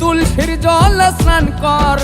তুলসীর জল স্নান করাইয়া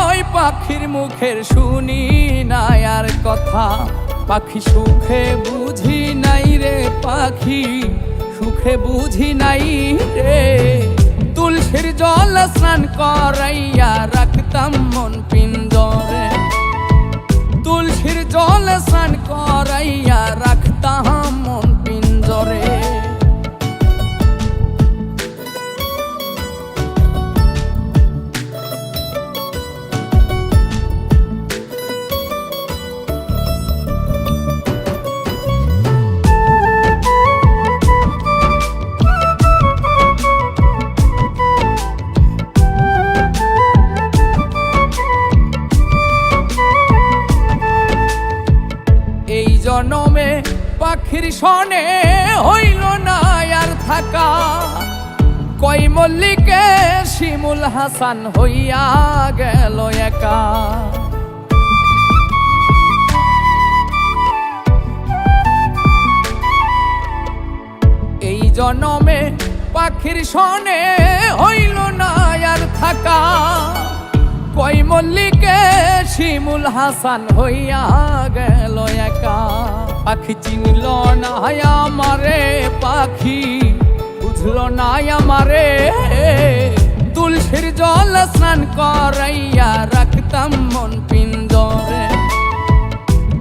পাখির মুখের শুনি নাই আর কথা। পাখি সুখে বুঝি নাই রে পাখি, সুখে বুঝি নাই রে। তুলসীর জল স্নান করাইয়া রাখতাম মন পিঞ্জরে জনমে, পাখির সনে হইল না আর থাকা। কই মল্লিকে শিমুল হাসান হইয়া গেল একা। জনমে পাখির সনে হইল না আর থাকা। শিমুল হাসান হইয়া গেল একা। পাখি চিনল না আমারে, পাখি বুঝল না আমারে। তুলসীর জল স্নান করাইয়া রাখতাম মন পিঞ্জরে।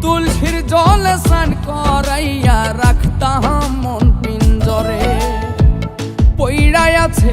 তুলসীর জল স্নান করাইয়া রাখতাম মন পিঞ্জরে। পইড়াই আছে